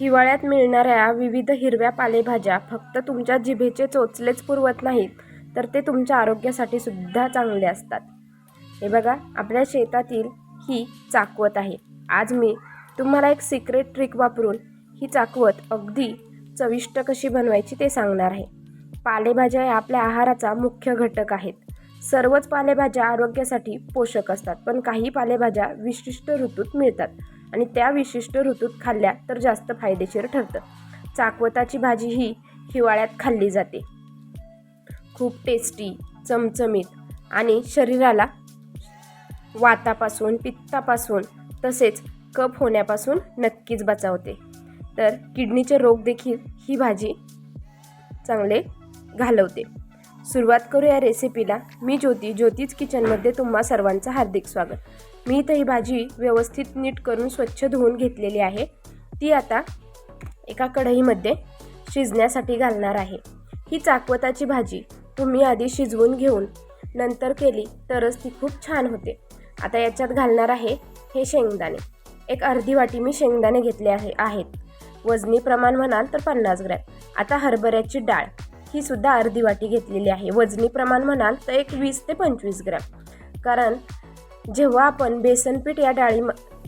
हिवाळ्यात मिळणाऱ्या विविध हिरव्या पालेभाज्या फक्त तुमच्या जिभेचे चोचलेच पुरवत नाहीत तर ते तुमच्या आरोग्यासाठी सुद्धा चांगले असतात. हे बघा आपल्या शेतातील ही चाकवत आहे. आज मी तुम्हाला एक सिक्रेट ट्रिक वापरून ही चाकवत अगदी चविष्ट कशी बनवायची ते सांगणार आहे. पालेभाज्या या आपल्या आहाराचा मुख्य घटक आहेत. सर्वच पालेभाज्या आरोग्यासाठी पोषक असतात पण काही पालेभाज्या विशिष्ट ऋतूत मिळतात. आणि त्या विशिष्ट ऋतूत खाल्ल्या तर जास्त फायदेशीर ठरतं. चाकवताची भाजी ही हिवाळ्यात खाल्ली जाते. खूप टेस्टी चमचमीत आणि शरीराला वातापासून पित्तापासून तसेच कप होण्यापासून नक्कीच बचावते. तर किडनीचे रोग देखील ही भाजी चांगले घालवते. सुरुवात करू या रेसिपीला मी ज्योती ज्योतीच किचनमध्ये तुम्हा सर्वांचं हार्दिक स्वागत. मी इथं ही भाजी व्यवस्थित नीट करून स्वच्छ धुवून घेतलेली आहे. ती आता एका कढईमध्ये शिजण्यासाठी घालणार आहे. ही चाकवताची भाजी तुम्ही आधी शिजवून घेऊन नंतर केली तरच ती खूप छान होते. आता याच्यात घालणार आहे हे शेंगदाणे. एक अर्धी वाटी मी शेंगदाणे घेतले आहे आहेत. वजनी प्रमाण म्हणाल तर पन्नास ग्रॅम. आता हरभऱ्याची डाळ. ही सुद्धा अर्धी वाटी घेतलेली आहे. वजनी प्रमाण म्हणाल तर एक वीस ते पंचवीस ग्रॅम. कारण जेव्हा आपण बेसनपीठ या डाळी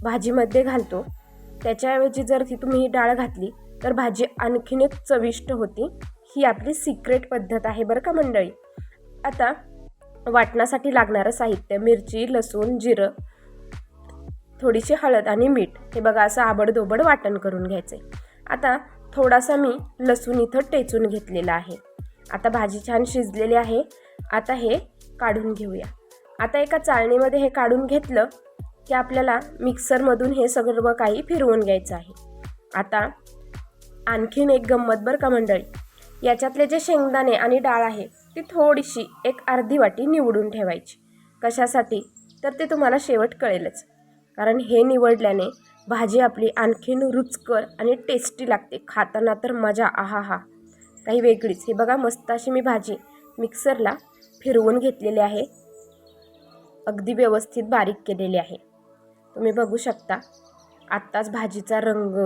भाजीमध्ये घालतो त्याच्याऐवजी जर ती तुम्ही ही डाळ घातली तर भाजी आणखीनच चविष्ट होती. ही आपली सिक्रेट पद्धत आहे बरं का मंडळी? आता वाटण्यासाठी लागणारं साहित्य मिरची लसूण जिरं थोडीशी हळद आणि मीठ. हे बघा असं आबडधोबड वाटण करून घ्यायचं आहे आता थोडासा मी लसूण इथं टेचून घेतलेला आहे. आता भाजी छान शिजलेली आहे. आता हे काढून घेऊया. आता एका चाळणीमध्ये हे काढून घेतलं की आपल्याला मिक्सरमधून हे सगळं काही फिरवून घ्यायचं आहे. आता आणखीन एक गंमत बरं का मंडळी. याच्यातले जे शेंगदाणे आणि डाळ आहे ती थोडीशी एक अर्धी वाटी निवडून ठेवायची. कशासाठी? तर ते तुम्हाला शेवट कळेलच. कारण हे निवडल्याने भाजी आपली आणखीन रुचकर आणि टेस्टी लागते. खाताना तर मजा आहा हा काही वेगळीच. हे बघा मस्त अशी मी भाजी मिक्सरला फिरवून घेतलेली आहे. अगदी व्यवस्थित बारीक केलेली आहे. तुम्ही बघू शकता आत्ताच भाजीचा रंग.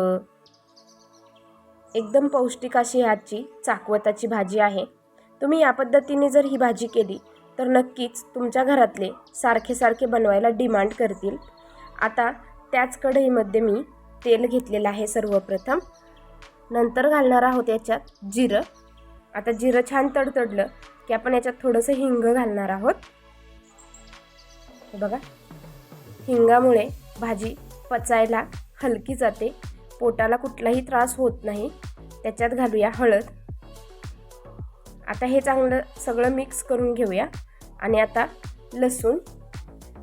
एकदम पौष्टिक अशी ह्याची चाकवताची भाजी आहे. तुम्ही या पद्धतीने जर ही भाजी केली तर नक्कीच तुमच्या घरातले सारखे सारखे बनवायला डिमांड करतील. आता त्याच कढईमध्ये मी तेल घेतलेलं आहे सर्वप्रथम. नंतर घालणार आहोत याच्यात जिरं. आता जिरं छान तडतडलं की आपण याच्यात थोडंसं हिंग घालणार आहोत. बघा. हिंगामुळे भाजी पचायला हलकी जाते. पोटाला कुठलाही त्रास होत नाही. त्याच्यात घालूया हळद. आता हे चांगलं सगळं मिक्स करून घेऊया. आणि आता लसूण.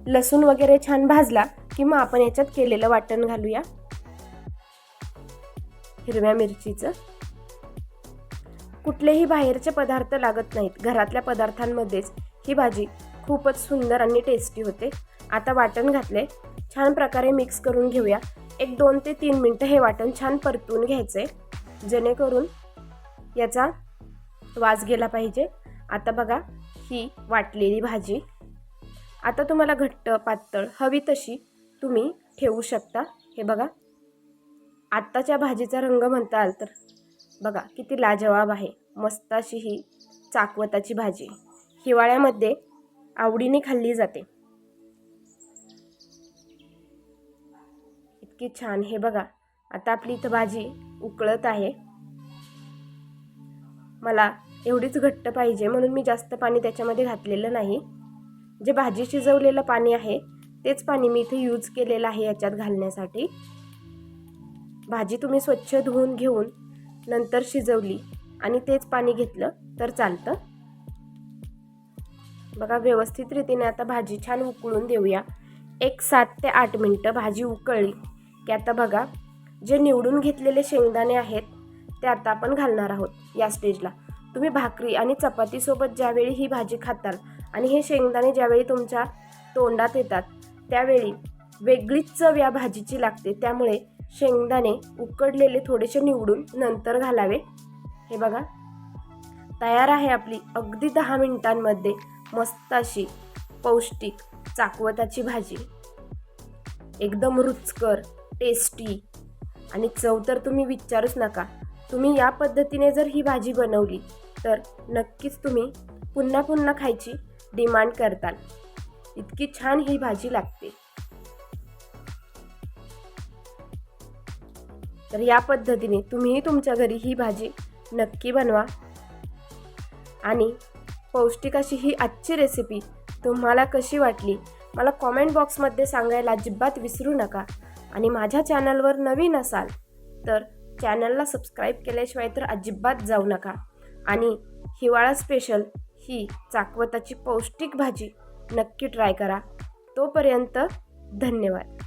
लसूण वगैरे छान भाजला की मग आपण याच्यात केलेलं वाटण घालूया. हिरव्या मिरचीचं. कुठलेही बाहेरचे पदार्थ लागत नाहीत. घरातल्या पदार्थांमध्येच ही भाजी खूपच सुंदर आणि टेस्टी होते. आता वाटण घातले छान प्रकारे मिक्स करून घेऊया. एक दोन ते तीन मिनटं हे वाटण छान परतून घ्यायचे जेणेकरून याचा वास गेला पाहिजे. आता बघा ही वाटलेली भाजी. आता तुम्हाला घट्ट पातळ हवी तशी तुम्ही ठेवू शकता. हे बघा. आत्ताच्या भाजीचा रंग म्हणताल तर बघा किती लाजवाब आहे. मस्त अशी ही चाकवताची भाजी. हिवाळ्यामध्ये आवडीने खाल्ली जाते. इतकी छान. हे बघा. आता आपली इथं भाजी उकळत आहे. मला एवढीच घट्ट पाहिजे म्हणून मी जास्त पाणी त्याच्यामध्ये घातलेलं नाही. जे भाजी शिजवलेलं पाणी आहे तेच पाणी मी इथे यूज केलेलं आहे याच्यात घालण्यासाठी. भाजी तुम्ही स्वच्छ धुवून घेऊन नंतर शिजवली आणि तेच पाणी घेतलं तर चालतं. बघा व्यवस्थित रीतीने आता भाजी छान उकळून देऊया. एक सात ते आठ मिनटं भाजी उकळली की आता बघा जे निवडून घेतलेले शेंगदाणे आहेत ते आता आपण घालणार आहोत या स्टेजला तुम्ही भाकरी आणि चपातीसोबत ज्यावेळी ही भाजी खाताल आणि हे शेंगदाणे ज्यावेळी तुमच्या तोंडात येतात त्यावेळी वेगळीच चव या भाजीची लागते. त्यामुळे शेंगदाणे उकडलेले थोडेसे निवडून नंतर घालावे. हे बघा. तयार आहे आपली अगदी दहा मिनिटांमध्ये मस्त अशी पौष्टिक चाकवताची भाजी. एकदम रुचकर टेस्टी आणि चव तर तुम्ही विचारूच नका. तुम्ही या पद्धतीने जर ही भाजी बनवली तर नक्कीच तुम्ही पुन्हा पुन्हा खायची डिमांड करताल. इतकी छान ही भाजी लागते. तर या पद्धतीने तुम्हीही तुमच्या घरी ही भाजी नक्की बनवा. आणि पौष्टिक अशी ही आजची रेसिपी तुम्हाला कशी वाटली मला कॉमेंट बॉक्समध्ये सांगायला अजिबात विसरू नका. आणि माझ्या चॅनलवर नवीन असाल तर चॅनलला सबस्क्राईब केल्याशिवाय तर अजिबात जाऊ नका. आणि हिवाळा स्पेशल ही चाकवताची पौष्टिक भाजी नक्की ट्राय करा. तोपर्यंत धन्यवाद.